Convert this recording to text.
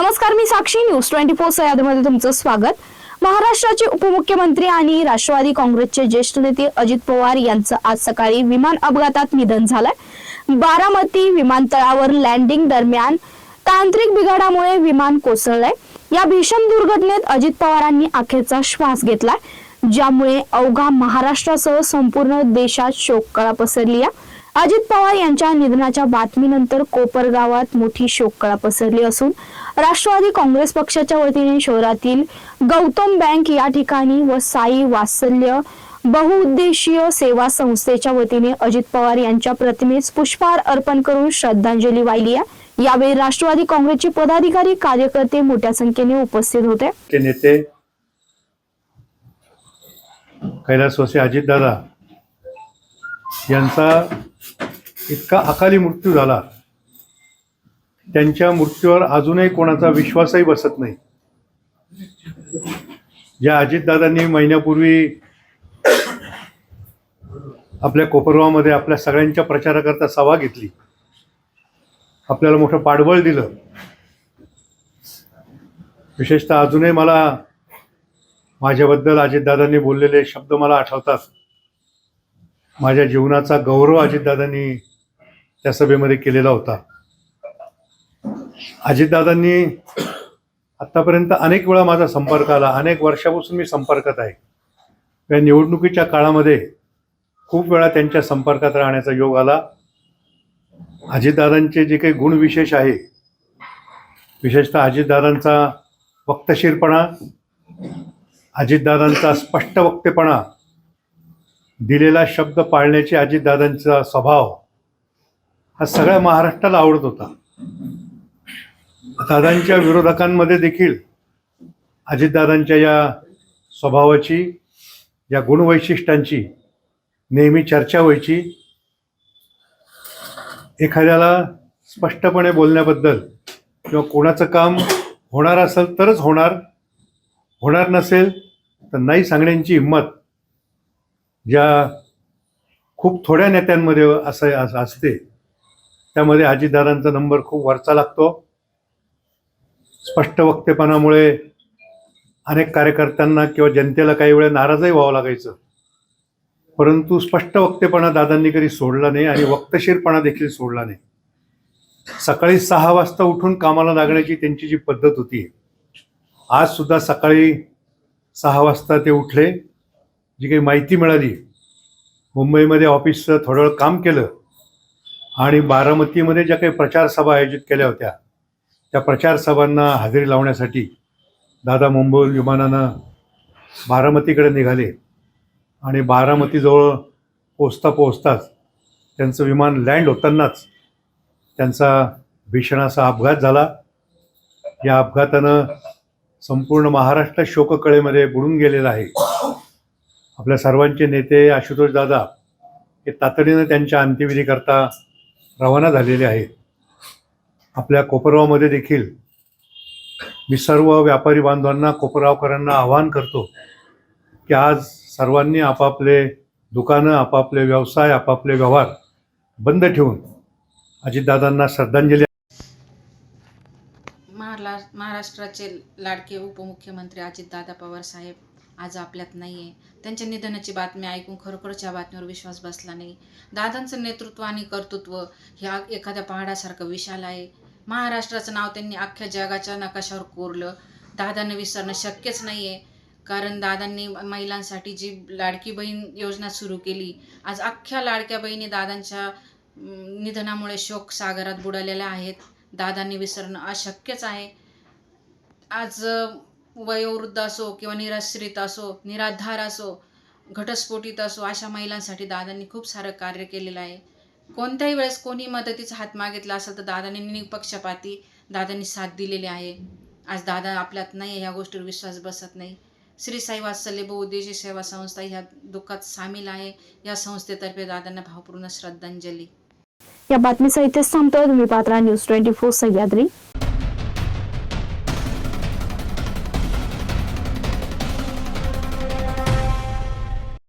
नमस्कार मी Sakshi. News twenty four सह्याद्रीमध्ये तुमचं स्वागत. महाराष्ट्राचे उपमुख्यमंत्री आणि राष्ट्रवादी काँग्रेसचे ज्येष्ठ नेते अजित पवार यांचं आज सकाळी विमान अपघातात निधन झालंय. बारामती विमानतळावर लँडिंग दरम्यान तांत्रिक बिघाडामुळे विमान कोसळलंय. या भीषण दुर्घटनेत अजित पवारांनी अखेरचा श्वास घेतलाय ज्यामुळे अवघा महाराष्ट्रासह संपूर्ण देशात शोककळा पसरली आहे अजित पवार यांच्या निधनाच्या बातमीनंतर कोपरगावात मोठी शोककळा पसरली असून राष्ट्रवादी काँग्रेस पक्षाच्या वतीने शहरातील गौतम बँक या ठिकाणी व साई वात्सल्य बहुउद्देशीय सेवा संस्थेच्या वतीने अजित पवार यांच्या प्रतिमेस पुष्पहार अर्पण करून श्रद्धांजली वाहिली आहे. यावेळी राष्ट्रवादी काँग्रेसचे पदाधिकारी कार्यकर्ते मोठ्या संख्येने उपस्थित होते. नेते कैलासवासी अजितदादा यांचा इतका अकाली मृत्यू झाला. त्यांच्या मृत्यूवर अजूनही कोणाचा विश्वासही बसत नाही. ज्या अजितदादांनी महिन्यापूर्वी आपल्या कोपरगावमध्ये आपल्या सगळ्यांच्या प्रचाराकरता सभा घेतली आपल्याला मोठं पाठबळ दिलं. विशेषतः अजूनही मला माझ्याबद्दल अजितदादांनी बोललेले शब्द मला आठवतात. माझ्या जीवनाचा गौरव अजितदादांनी त्या सभेमध्ये केलेला होता. अजितदादांनी आत्तापर्यंत अनेक वेळा माझा संपर्क आला. अनेक वर्षापासून मी संपर्कात आहे. या निवडणुकीच्या काळामध्ये खूप वेळा त्यांच्या संपर्कात राहण्याचा योग आला. अजितदादांचे जे काही गुण विशेष आहे विशेषतः अजितदादांचा वक्तशीरपणा अजितदादांचा स्पष्ट वक्तेपणा दिलेला शब्द पाळण्याची अजितदादांचा स्वभाव हा सगळ्या महाराष्ट्राला आवडत होता. दादांच्या विरोधकांमध्ये देखील अजितदादांच्या या स्वभावाची या गुणवैशिष्ट्यांची नेहमी चर्चा व्हायची. एखाद्याला स्पष्टपणे बोलण्याबद्दल किंवा कोणाचं काम होणार असेल तरच होणार होणार नसेल तर नाही सांगण्याची हिंमत ज्या खूप थोड्या नेत्यांमध्ये असं असते. त्यामध्ये अजितदादांचा नंबर खूप वरचा लागतो. स्पष्ट वक्तेपणामुळे अनेक कार्यकर्त्यांना किंवा जनतेला काही वेळा नाराजही व्हावं लागायचं. परंतु स्पष्ट वक्तेपणा दादांनी कधी सोडला नाही आणि वक्तशीरपणा देखील सोडला नाही. सकाळी सहा वाजता उठून कामाला लागण्याची त्यांची जी पद्धत होती आज सुद्धा सकाळी सहा वाजता ते उठले जी काही माहिती मिळाली मुंबईमध्ये ऑफिसचं थोडं वेळ काम केलं आणि बारामतीमध्ये ज्या काही प्रचार सभा आयोजित केल्या होत्या त्या प्रचार सभांना हजेरी लावण्यासाठी दादा मुंबई विमानानं बारामतीकडे निघाले आणि बारामतीजवळ पोचता पोचताच त्यांचं विमान लँड होतानाच त्यांचा भीषण असा अपघात झाला. या अपघातानं संपूर्ण महाराष्ट्र शोककळेमध्ये बुडून गेलेला आहे. आपल्या सर्वांचे नेते आशुतोष दादा हे तातडीनं त्यांच्या अंत्यविधीकरता रवाना झालेले आहेत. आपल्या कोपरगावमध्ये देखील मी सर्व व्यापारी बांधवांना कोपरगावकरांना आवाहन करतो की आज सर्वांनी आपापले दुकानं आपापले व्यवसाय आपापले व्यवहार बंद ठेवून अजितदादांना श्रद्धांजली महाराष्ट्राचे लाडके उपमुख्यमंत्री अजितदादा पवार साहेब आज आपल्यात नाही आहे त्यांच्या निधनाची बातमी ऐकून खरोखरच या बातमीवर विश्वास बसला नाही. दादांचं नेतृत्व आणि कर्तृत्व ह्या एखाद्या पहाडासारखं विशाल आहे. महाराष्ट्राचं नाव त्यांनी अख्ख्या जगाच्या नकाशावर कोरलं. दादांना विसरणं शक्यच नाही आहे कारण दादांनी महिलांसाठी जी लाडकी बहीण योजना सुरू केली आज अख्ख्या लाडक्या बहिणी दादांच्या निधनामुळे शोक सागरात बुडालेल्या आहेत. दादांनी विसरणं अशक्यच आहे. आज वयोवृद्ध असो किंवा निराश्रित असो निराधार असो घटस्फोटित असो अशा महिलांसाठी दादांनी खूप सारं कार्य केलेलं आहे. कोणत्याही वेळेस कोणी मदतीचा हात मागितला असेल तर दादांनी निपक्षपाती दादांनी साथ दिलेली आहे. आज दादा आपल्यात नाही आहे ह्या गोष्टीवर विश्वास बसत नाही. श्री साई वात्सल्य बहुउद्देशी सेवा संस्था ह्या दुःखात सामील आहे. या संस्थेतर्फे दादांना भावपूर्ण श्रद्धांजली. या बातमीचा इथेच थांबतोय. तुम्ही पात्रा न्यूज ट्वेंटी फोर सह्याद्री.